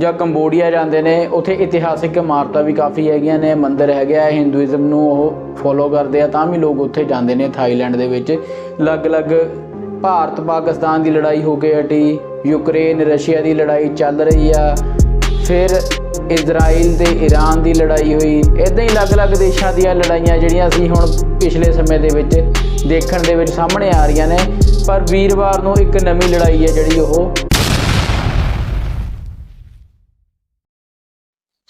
ਜਾਂ ਕੰਬੋਡੀਆ ਜਾਂਦੇ ਨੇ, ਉੱਥੇ ਇਤਿਹਾਸਿਕ ਇਮਾਰਤਾਂ ਵੀ ਕਾਫੀ ਹੈਗੀਆਂ ਨੇ, ਮੰਦਿਰ ਹੈਗੇ ਆ ਹਿੰਦੂਇਜ਼ਮ ਨੂੰ ਉਹ ਫੋਲੋ ਕਰਦੇ ਆ, ਤਾਂ ਵੀ ਲੋਕ ਉੱਥੇ ਜਾਂਦੇ ਨੇ ਥਾਈਲੈਂਡ ਦੇ ਵਿੱਚ। ਅਲੱਗ-ਅਲੱਗ ਭਾਰਤ ਪਾਕਿਸਤਾਨ ਦੀ ਲੜਾਈ ਹੋ ਕੇ ਹਟੀ ਯੂਕਰੇਨ ਰਸ਼ੀਆ ਦੀ ਲੜਾਈ ਚੱਲ ਰਹੀ ਆ, ਫਿਰ ਇਜ਼ਰਾਈਲ ਤੇ ਈਰਾਨ ਦੀ ਲੜਾਈ ਹੋਈ। ਇਦਾਂ ਹੀ ਅਲੱਗ-ਅਲੱਗ ਦੇਸ਼ਾਂ ਦੀਆਂ ਲੜਾਈਆਂ ਜਿਹੜੀਆਂ ਅਸੀਂ ਹੁਣ ਪਿਛਲੇ ਸਮੇਂ ਦੇ ਵਿੱਚ ਦੇਖਣ ਦੇ ਵਿੱਚ ਸਾਹਮਣੇ ਆ ਰਹੀਆਂ ਨੇ। ਪਰ ਵੀਰਵਾਰ ਨੂੰ ਇੱਕ ਨਵੀਂ ਲੜਾਈ ਹੈ ਜਿਹੜੀ ਉਹ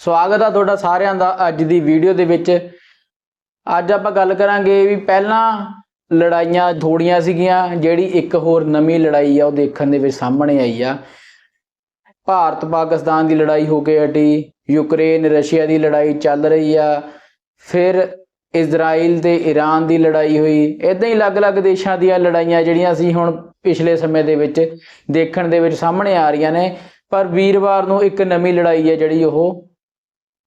ਸਵਾਗਤ ਆ ਤੁਹਾਡਾ ਸਾਰਿਆਂ ਦਾ ਅੱਜ ਦੀ ਵੀਡੀਓ ਦੇ ਵਿੱਚ। ਅੱਜ ਆਪਾਂ ਗੱਲ ਕਰਾਂਗੇ ਵੀ ਪਹਿਲਾਂ ਲੜਾਈਆਂ ਥੋੜੀਆਂ ਸੀਗੀਆਂ, ਜਿਹੜੀ ਇੱਕ ਹੋਰ ਨਵੀਂ ਲੜਾਈ ਆ ਉਹ ਦੇਖਣ ਦੇ ਵਿੱਚ ਸਾਹਮਣੇ ਆਈ ਆ। ਭਾਰਤ ਪਾਕਿਸਤਾਨ ਦੀ ਲੜਾਈ ਹੋ ਕੇ ਹਟੀ, ਯੂਕਰੇਨ, ਰਸ਼ੀਆ ਦੀ ਲੜਾਈ ਚੱਲ ਰਹੀ ਆ, ਫਿਰ ਇਜ਼ਰਾਈਲ ਤੇ ਈਰਾਨ ਦੀ ਲੜਾਈ ਹੋਈ। ਇਦਾਂ ਹੀ ਅਲੱਗ-ਅਲੱਗ ਦੇਸ਼ਾਂ ਦੀਆਂ ਲੜਾਈਆਂ ਜਿਹੜੀਆਂ ਅਸੀਂ ਹੁਣ ਪਿਛਲੇ ਸਮੇਂ ਦੇ ਵਿੱਚ ਦੇਖਣ ਦੇ ਵਿੱਚ ਸਾਹਮਣੇ ਆ ਰਹੀਆਂ ਨੇ। ਪਰ ਵੀਰਵਾਰ ਨੂੰ ਇੱਕ ਨਵੀਂ ਲੜਾਈ ਹੈ ਜਿਹੜੀ ਉਹ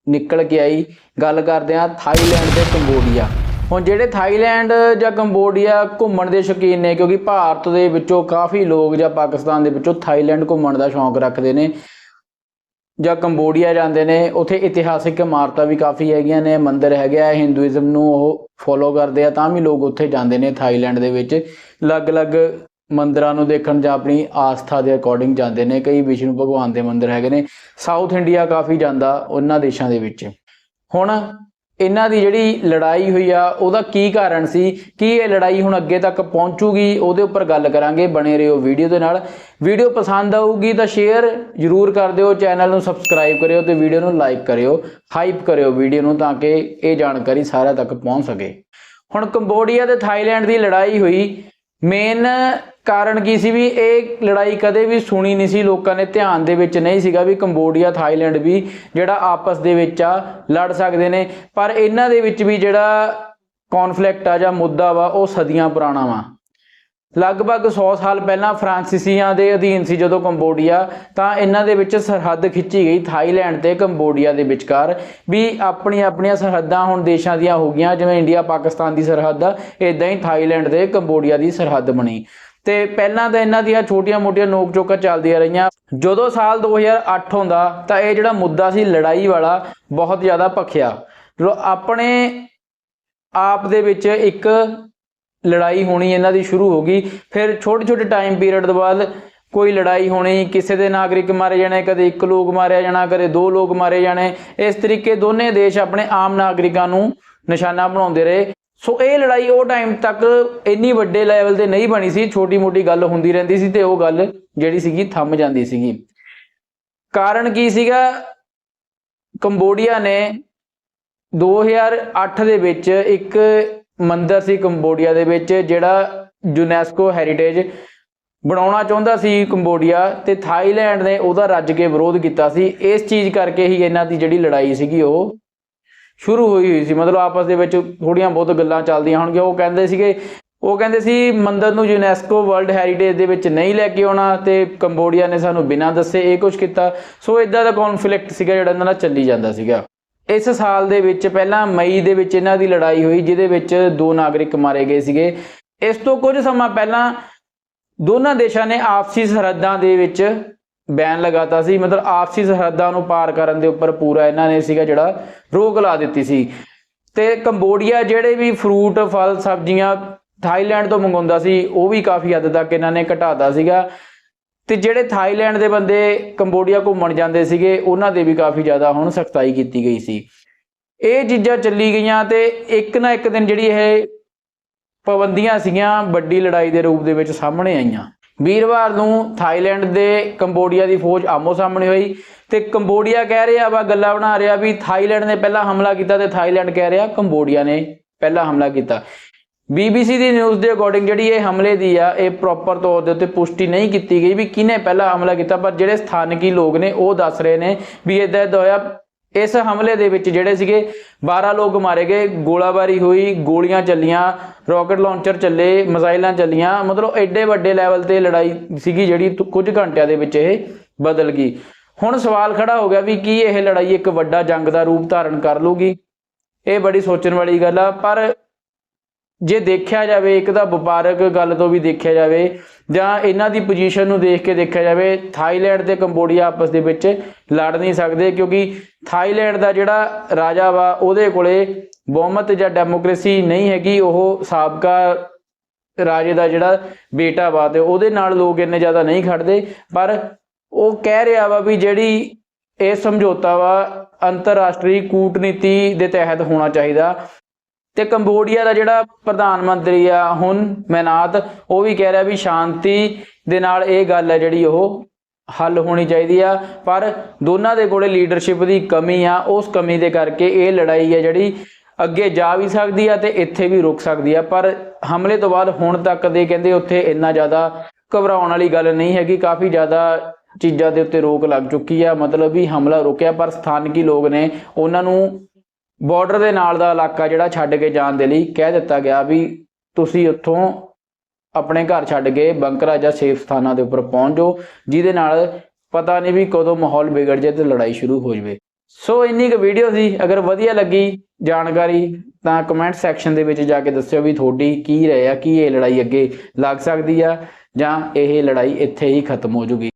ਨਿਕਲ ਕੇ ਆਈ। ਗੱਲ ਕਰਦੇ ਆ ਥਾਈਲੈਂਡ ਤੇ ਕੰਬੋਡੀਆ। ਹੁਣ ਜਿਹੜੇ ਥਾਈਲੈਂਡ ਜਾਂ ਕੰਬੋਡੀਆ ਘੁੰਮਣ ਦੇ ਸ਼ੌਕੀਨ ਨੇ, ਕਿਉਂਕਿ ਭਾਰਤ ਦੇ ਵਿੱਚੋਂ ਕਾਫੀ ਲੋਕ ਜਾਂ ਪਾਕਿਸਤਾਨ ਦੇ ਵਿੱਚੋਂ ਥਾਈਲੈਂਡ ਘੁੰਮਣ ਦਾ ਸ਼ੌਂਕ ਰੱਖਦੇ ਨੇ ਜਾਂ ਕੰਬੋਡੀਆ ਜਾਂਦੇ ਨੇ, ਉੱਥੇ ਇਤਿਹਾਸਿਕ ਇਮਾਰਤਾਂ ਵੀ ਕਾਫੀ ਹੈਗੀਆਂ ਨੇ, ਮੰਦਿਰ ਹੈਗੇ ਆ, ਹਿੰਦੂਇਜ਼ਮ ਨੂੰ ਉਹ ਫੋਲੋ ਕਰਦੇ ਆ, ਤਾਂ ਵੀ ਲੋਕ ਉੱਥੇ ਜਾਂਦੇ ਨੇ ਥਾਈਲੈਂਡ ਦੇ ਵਿੱਚ। ਅਲੱਗ-ਅਲੱਗ ਮੰਦਰਾਂ ਨੂੰ ਦੇਖਣ ਜਾਂ ਆਪਣੀ ਆਸਥਾ ਦੇ ਅਕੋਰਡਿੰਗ ਜਾਂਦੇ ਨੇ। ਕਈ ਵਿਸ਼ਨੂੰ ਭਗਵਾਨ ਦੇ ਮੰਦਿਰ ਹੈਗੇ ਨੇ। ਸਾਊਥ ਇੰਡੀਆ ਕਾਫੀ ਜਾਂਦਾ ਉਹਨਾਂ ਦੇਸ਼ਾਂ ਦੇ ਵਿੱਚ। ਹੁਣ ਇਹਨਾਂ ਦੀ ਜਿਹੜੀ ਲੜਾਈ ਹੋਈ ਆ, ਉਹਦਾ ਕੀ ਕਾਰਨ ਸੀ? ਕੀ ਇਹ ਲੜਾਈ ਹੁਣ ਅੱਗੇ ਤੱਕ ਪਹੁੰਚੂਗੀ? ਉਹਦੇ ਉੱਪਰ ਗੱਲ ਕਰਾਂਗੇ। ਬਣੇ ਰਹੋ ਵੀਡੀਓ ਦੇ ਨਾਲ। ਵੀਡੀਓ ਪਸੰਦ ਆਊਗੀ ਤਾਂ ਸ਼ੇਅਰ ਜਰੂਰ ਕਰ ਦਿਓ। ਚੈਨਲ ਨੂੰ ਸਬਸਕ੍ਰਾਈਬ ਕਰਿਓ ਤੇ ਵੀਡੀਓ ਨੂੰ ਲਾਈਕ ਕਰਿਓ। ਹਾਈਪ ਕਰਿਓ ਵੀਡੀਓ ਨੂੰ ਤਾਂ ਕਿ ਇਹ ਜਾਣਕਾਰੀ ਸਾਰਿਆਂ ਤੱਕ ਪਹੁੰਚ ਸਕੇ। ਹੁਣ ਕੰਬੋਡੀਆ ਤੇ ਥਾਈਲੈਂਡ ਦੀ ਲੜਾਈ ਹੋਈ। ਮੇਨ ਕਾਰਨ ਕੀ ਸੀ ਵੀ ਇਹ ਲੜਾਈ ਕਦੇ ਵੀ ਸੁਣੀ ਨਹੀਂ ਸੀ, ਲੋਕਾਂ ਨੇ ਧਿਆਨ ਦੇ ਵਿੱਚ ਨਹੀਂ ਸੀਗਾ ਵੀ ਕੰਬੋਡੀਆ, ਥਾਈਲੈਂਡ ਵੀ ਜਿਹੜਾ ਆਪਸ ਦੇ ਵਿੱਚ ਆ, ਲੜ ਸਕਦੇ ਨੇ। ਪਰ ਇਹਨਾਂ ਦੇ ਵਿੱਚ ਵੀ ਜਿਹੜਾ ਕਨਫਲਿਕਟ ਆ ਜਾਂ ਮੁੱਦਾ ਵਾ, ਉਹ ਸਦੀਆਂ ਪੁਰਾਣਾ ਵਾ। ਲਗਭਗ 100 ਸਾਲ ਪਹਿਲਾਂ ਫਰਾਂਸੀਸੀਆਂ ਦੇ ਅਧੀਨ ਸੀ ਜਦੋਂ ਕੰਬੋਡੀਆ, ਤਾਂ ਇਹਨਾਂ ਦੇ ਵਿੱਚ ਸਰਹੱਦ ਖਿੱਚੀ ਗਈ ਥਾਈਲੈਂਡ ਤੇ ਕੰਬੋਡੀਆ ਦੇ ਵਿਚਕਾਰ। ਵੀ ਆਪਣੀਆਂ ਆਪਣੀਆਂ ਸਰਹੱਦਾਂ ਹੁਣ ਦੇਸ਼ਾਂ ਦੀਆਂ ਹੋ ਗਈਆਂ, ਜਿਵੇਂ ਇੰਡੀਆ ਪਾਕਿਸਤਾਨ ਦੀ ਸਰਹੱਦ ਆ ਇਦਾਂ ਹੀ ਥਾਈਲੈਂਡ ਤੇ ਕੰਬੋਡੀਆ ਦੀ ਸਰਹੱਦ ਬਣੀ। ਤੇ ਪਹਿਲਾਂ ਤਾਂ ਇਹਨਾਂ ਦੀਆਂ ਛੋਟੀਆਂ-ਮੋਟੀਆਂ ਨੋਕ-ਝੋਕਾਂ ਚੱਲਦੀਆਂ ਰਹੀਆਂ। ਜਦੋਂ ਸਾਲ 2008 ਹੁੰਦਾ, ਤਾਂ ਇਹ ਜਿਹੜਾ ਮੁੱਦਾ ਸੀ, ਲੜਾਈ ਵਾਲਾ, ਬਹੁਤ ਜ਼ਿਆਦਾ ਭਖਿਆ। ਆਪਣੇ ਆਪ ਦੇ ਵਿੱਚ ਇੱਕ ਲੜਾਈ ਹੋਣੀ ਇਹਨਾਂ ਦੀ ਸ਼ੁਰੂ ਹੋ ਗਈ। ਫਿਰ ਛੋਟੇ-ਛੋਟੇ ਟਾਈਮ ਪੀਰੀਅਡ ਤੋਂ ਬਾਅਦ ਕੋਈ ਲੜਾਈ ਹੋਣੀ, ਕਿਸੇ ਦੇ ਨਾਗਰਿਕ ਮਾਰੇ ਜਾਣੇ, ਕਦੇ ਇੱਕ ਲੋਕ ਮਾਰਿਆ ਜਾਣਾ, ਕਦੇ ਦੋ ਲੋਕ ਮਾਰੇ ਜਾਣੇ। ਇਸ ਤਰੀਕੇ ਦੋਨੇ ਦੇਸ਼ ਆਪਣੇ ਆਮ ਨਾਗਰਿਕਾਂ ਨੂੰ ਨਿਸ਼ਾਨਾ ਬਣਾਉਂਦੇ ਰਹੇ। ਸੋ ਇਹ ਲੜਾਈ ਉਹ ਟਾਈਮ ਤੱਕ ਇੰਨੀ ਵੱਡੇ ਲੈਵਲ ਤੇ ਨਹੀਂ ਬਣੀ ਸੀ, ਛੋਟੀ ਮੋਟੀ ਗੱਲ ਹੁੰਦੀ ਰਹਿੰਦੀ ਸੀ ਤੇ ਉਹ ਗੱਲ ਜਿਹੜੀ ਸੀਗੀ ਥੰਮ ਜਾਂਦੀ ਸੀਗੀ। ਕਾਰਨ ਕੀ ਸੀਗਾ? ਕੰਬੋਡੀਆ ਨੇ 2008 ਦੇ ਵਿੱਚ ਇੱਕ ਮੰਦਰ ਸੀ ਕੰਬੋਡੀਆ ਦੇ ਵਿੱਚ, ਜਿਹੜਾ ਯੂਨੈਸਕੋ ਹੈਰੀਟੇਜ ਬਣਾਉਣਾ ਚਾਹੁੰਦਾ ਸੀ ਕੰਬੋਡੀਆ ਤੇ ਥਾਈਲੈਂਡ ਨੇ ਉਹਦਾ ਰੱਜ ਕੇ ਵਿਰੋਧ ਕੀਤਾ ਸੀ। ਇਸ ਚੀਜ਼ ਕਰਕੇ ਹੀ ਇਹਨਾਂ ਦੀ ਜਿਹੜੀ ਲੜਾਈ ਸੀਗੀ ਉਹ ਸ਼ੁਰੂ ਹੋਈ ਹੋਈ ਸੀ। ਮਤਲਬ ਆਪਸ ਦੇ ਵਿੱਚ ਥੋੜੀਆਂ ਬਹੁਤ ਗੱਲਾਂ ਚੱਲਦੀਆਂ ਹੋਣਗੀਆਂ। ਉਹ ਕਹਿੰਦੇ ਸੀਗੇ, ਉਹ ਕਹਿੰਦੇ ਸੀ, ਮੰਦਰ ਨੂੰ ਯੂਨੈਸਕੋ ਵਰਲਡ ਹੈਰੀਟੇਜ ਦੇ ਵਿੱਚ ਨਹੀਂ ਲੈ ਕੇ ਆਉਣਾ ਤੇ ਕੰਬੋਡੀਆ ਨੇ ਸਾਨੂੰ ਬਿਨਾਂ ਦੱਸੇ ਇਹ ਕੁਝ ਕੀਤਾ। ਸੋ ਇਦਾਂ ਦਾ ਕਨਫਲਿਕਟ ਸੀਗਾ ਜਿਹੜਾ ਇਹਨਾਂ ਨਾਲ ਚੱਲੀ ਜਾਂਦਾ ਸੀਗਾ। ਇਸ ਸਾਲ ਦੇ ਵਿੱਚ, ਪਹਿਲਾਂ ਮਈ ਦੇ ਵਿੱਚ ਇਹਨਾਂ ਦੀ ਲੜਾਈ ਹੋਈ, ਜਿਹਦੇ ਵਿੱਚ ਦੋ ਨਾਗਰਿਕ ਮਾਰੇ ਗਏ ਸੀਗੇ। ਇਸ ਤੋਂ ਕੁਝ ਸਮਾਂ ਪਹਿਲਾਂ ਦੋਨਾਂ ਦੇਸ਼ਾਂ ਨੇ ਆਪਸੀ ਸਰਹੱਦਾਂ ਦੇ ਵਿੱਚ ਬੈਨ ਲਗਾਤਾ ਸੀ, ਮਤਲਬ ਆਪਸੀ ਸਰਹੱਦਾਂ ਨੂੰ ਪਾਰ ਕਰਨ ਦੇ ਉੱਪਰ ਪੂਰਾ ਇਹਨਾਂ ਨੇ ਸੀਗਾ ਜਿਹੜਾ ਰੋਕ ਲਾ ਦਿੱਤੀ ਸੀ। ਤੇ ਕੰਬੋਡੀਆ ਜਿਹੜੇ ਵੀ ਫਰੂਟ, ਫਲ, ਸਬਜ਼ੀਆਂ ਥਾਈਲੈਂਡ ਤੋਂ ਮੰਗਾਉਂਦਾ ਸੀ, ਉਹ ਵੀ ਕਾਫੀ ਹੱਦ ਤੱਕ ਇਹਨਾਂ ਨੇ ਘਟਾਤਾ ਸੀਗਾ। ਤੇ ਜਿਹੜੇ ਥਾਈਲੈਂਡ ਦੇ ਬੰਦੇ ਕੰਬੋਡੀਆ ਘੁੰਮਣ ਜਾਂਦੇ ਸੀਗੇ, ਉਹਨਾਂ ਦੇ ਵੀ ਕਾਫੀ ਜ਼ਿਆਦਾ ਹੁਣ ਸਖਤਾਈ ਕੀਤੀ ਗਈ ਸੀ। ਇਹ ਚੀਜ਼ਾਂ ਚੱਲੀ ਗਈਆਂ ਤੇ ਇੱਕ ਨਾ ਇੱਕ ਦਿਨ ਜਿਹੜੀ ਇਹ ਪਾਬੰਦੀਆਂ ਸੀਗੀਆਂ, ਵੱਡੀ ਲੜਾਈ ਦੇ ਰੂਪ ਦੇ ਵਿੱਚ ਸਾਹਮਣੇ ਆਈਆਂ। ਵੀਰਵਾਰ ਨੂੰ ਥਾਈਲੈਂਡ ਦੇ ਕੰਬੋਡੀਆ ਦੀ ਫੌਜ ਆਮੋ ਸਾਹਮਣੇ ਹੋਈ ਤੇ ਕੰਬੋਡੀਆ ਕਹਿ ਰਿਹਾ ਵਾ, ਗੱਲਾਂ ਬਣਾ ਰਿਹਾ ਵੀ ਥਾਈਲੈਂਡ ਨੇ ਪਹਿਲਾਂ ਹਮਲਾ ਕੀਤਾ ਤੇ ਥਾਈਲੈਂਡ ਕਹਿ ਰਿਹਾ ਕੰਬੋਡੀਆ ਨੇ ਪਹਿਲਾਂ ਹਮਲਾ ਕੀਤਾ। BBC ਦੀ ਨਿਊਜ਼ ਦੇ ਅਕੋਰਡਿੰਗ ਜਿਹੜੀ ਇਹ ਹਮਲੇ ਦੀ ਆ, ਇਹ ਪ੍ਰੋਪਰ ਤੌਰ ਦੇ ਉੱਤੇ ਪੁਸ਼ਟੀ ਨਹੀਂ ਕੀਤੀ ਗਈ ਵੀ ਕਿਹਨੇ ਪਹਿਲਾਂ ਹਮਲਾ ਕੀਤਾ, ਪਰ ਜਿਹੜੇ ਸਥਾਨਕੀ ਲੋਕ ਨੇ ਉਹ ਦੱਸ ਰਹੇ ਨੇ ਵੀ ਇਦਾਂ ਇਦਾਂ ਹੋਇਆ ਇਸ ਹਮਲੇ ਦੇ ਵਿੱਚ ਜਿਹੜੇ ਸੀਗੇ 12 ਲੋਕ ਮਾਰੇ ਗਏ, ਗੋਲਾਬਾਰੀ ਹੋਈ, ਗੋਲੀਆਂ ਚੱਲੀਆਂ ਰਾਕਟ ਲਾਂਚਰ ਚੱਲੇ, ਮਿਜ਼ਾਈਲਾਂ ਚੱਲੀਆਂ, ਮਤਲਬ ਐਡੇ ਵੱਡੇ ਲੈਵਲ ਤੇ ਲੜਾਈ ਸੀਗੀ ਜਿਹੜੀ ਤੁ- ਕੁਝ ਘੰਟਿਆਂ ਦੇ ਵਿੱਚ ਇਹ ਬਦਲ ਗਈ। ਹੁਣ ਸਵਾਲ ਖੜਾ ਹੋ ਗਿਆ ਵੀ ਕੀ ਇਹ ਲੜਾਈ ਇੱਕ ਵੱਡਾ ਜੰਗ ਦਾ ਰੂਪ ਧਾਰਨ ਕਰ ਲੂਗੀ ਇਹ ਬੜੀ ਸੋਚਣ ਵਾਲੀ ਗੱਲ ਆ, ਪਰ ਜੇ ਦੇਖਿਆ ਜਾਵੇ, ਇੱਕ ਤਾਂ ਵਪਾਰਕ ਗੱਲ ਤੋਂ ਵੀ ਦੇਖਿਆ ਜਾਵੇ, ਜਾਂ ਇਹਨਾਂ ਦੀ ਪੋਜੀਸ਼ਨ ਨੂੰ ਦੇਖ ਕੇ ਦੇਖਿਆ ਜਾਵੇ, ਥਾਈਲੈਂਡ ਤੇ ਕੰਬੋਡੀਆ ਆਪਸ ਦੇ ਵਿੱਚ ਲੜ ਨਹੀਂ ਸਕਦੇ, ਕਿਉਂਕਿ ਥਾਈਲੈਂਡ ਦਾ ਜਿਹੜਾ ਰਾਜਾ ਵਾ, ਉਹਦੇ ਕੋਲੇ ਬਹੁਮਤ ਜਾਂ ਡੈਮੋਕ੍ਰੇਸੀ ਨਹੀਂ ਹੈਗੀ, ਉਹ ਸਾਬਕਾ ਰਾਜੇ ਦਾ ਜਿਹੜਾ ਬੇਟਾ ਵਾ, ਤੇ ਉਹਦੇ ਨਾਲ ਲੋਕ ਇੰਨੇ ਜ਼ਿਆਦਾ ਨਹੀਂ ਖੜਦੇ, ਪਰ ਉਹ ਕਹਿ ਰਿਹਾ ਵਾ ਵੀ ਜਿਹੜੀ ਇਹ ਸਮਝੌਤਾ ਵਾ, ਅੰਤਰਰਾਸ਼ਟਰੀ ਕੂਟਨੀਤੀ ਦੇ ਤਹਿਤ ਹੋਣਾ ਚਾਹੀਦਾ ਤੇ ਕੰਬੋਡੀਆ ਦਾ ਜਿਹੜਾ ਪ੍ਰਧਾਨ ਮੰਤਰੀ ਆ, ਹੁਣ ਮੈਨਾਤ, ਉਹ ਵੀ ਕਹਿ ਰਿਹਾ ਵੀ ਸ਼ਾਂਤੀ ਦੇ ਨਾਲ ਇਹ ਗੱਲ ਹੈ ਜਿਹੜੀ ਉਹ ਹੱਲ ਹੋਣੀ ਚਾਹੀਦੀ ਆ। ਪਰ ਦੋਨਾਂ ਦੇ ਕੋਲੇ ਲੀਡਰਸ਼ਿਪ ਦੀ ਕਮੀ ਆ, ਉਸ ਕਮੀ ਦੇ ਕਰਕੇ ਇਹ ਲੜਾਈ ਹੈ ਜਿਹੜੀ ਅੱਗੇ ਜਾ ਵੀ ਸਕਦੀ ਆ ਤੇ ਇੱਥੇ ਵੀ ਰੁਕ ਸਕਦੀ ਆ। ਪਰ ਹਮਲੇ ਤੋਂ ਬਾਅਦ ਹੁਣ ਤੱਕ ਦੇ ਕਹਿੰਦੇ ਉੱਥੇ ਇੰਨਾ ਜ਼ਿਆਦਾ ਘਬਰਾਉਣ ਵਾਲੀ ਗੱਲ ਨਹੀਂ ਹੈਗੀ, ਕਾਫੀ ਜ਼ਿਆਦਾ ਚੀਜ਼ਾਂ ਦੇ ਉੱਤੇ ਰੋਕ ਲੱਗ ਚੁੱਕੀ ਆ। ਮਤਲਬ ਵੀ ਹਮਲਾ ਰੁਕਿਆ, ਪਰ ਸਥਾਨਕੀ ਲੋਕ ਨੇ, ਉਹਨਾਂ ਨੂੰ ਬਾਰਡਰ ਦੇ ਨਾਲ ਦਾ ਇਲਾਕਾ ਜਿਹੜਾ ਛੱਡ ਕੇ ਜਾਣ ਦੇ ਲਈ ਕਹਿ ਦਿੱਤਾ ਗਿਆ ਵੀ ਤੁਸੀਂ ਉੱਥੋਂ ਆਪਣੇ ਘਰ ਛੱਡ ਕੇ ਬੰਕਰਾ ਜਾਂ ਸੇਫ ਸਥਾਨਾਂ ਦੇ ਉੱਪਰ ਪਹੁੰਚ ਜਾਓ, ਜਿਹਦੇ ਨਾਲ ਪਤਾ ਨਹੀਂ ਵੀ ਕਦੋਂ ਮਾਹੌਲ ਵਿਗੜ ਜਾਏ ਤੇ ਲੜਾਈ ਸ਼ੁਰੂ ਹੋ ਜਾਵੇ। ਸੋ ਇੰਨੀ ਕੁ ਵੀਡੀਓ ਸੀ। ਅਗਰ ਵਧੀਆ ਲੱਗੀ ਜਾਣਕਾਰੀ, ਤਾਂ ਕਮੈਂਟ ਸੈਕਸ਼ਨ ਦੇ ਵਿੱਚ ਜਾ ਕੇ ਦੱਸਿਓ ਵੀ ਤੁਹਾਡੀ ਕੀ ਰਾਏ ਆ, ਕੀ ਇਹ ਲੜਾਈ ਅੱਗੇ ਲੱਗ ਸਕਦੀ ਆ ਜਾਂ ਇਹ ਲੜਾਈ ਇੱਥੇ ਹੀ ਖਤਮ ਹੋ ਜੂਗੀ।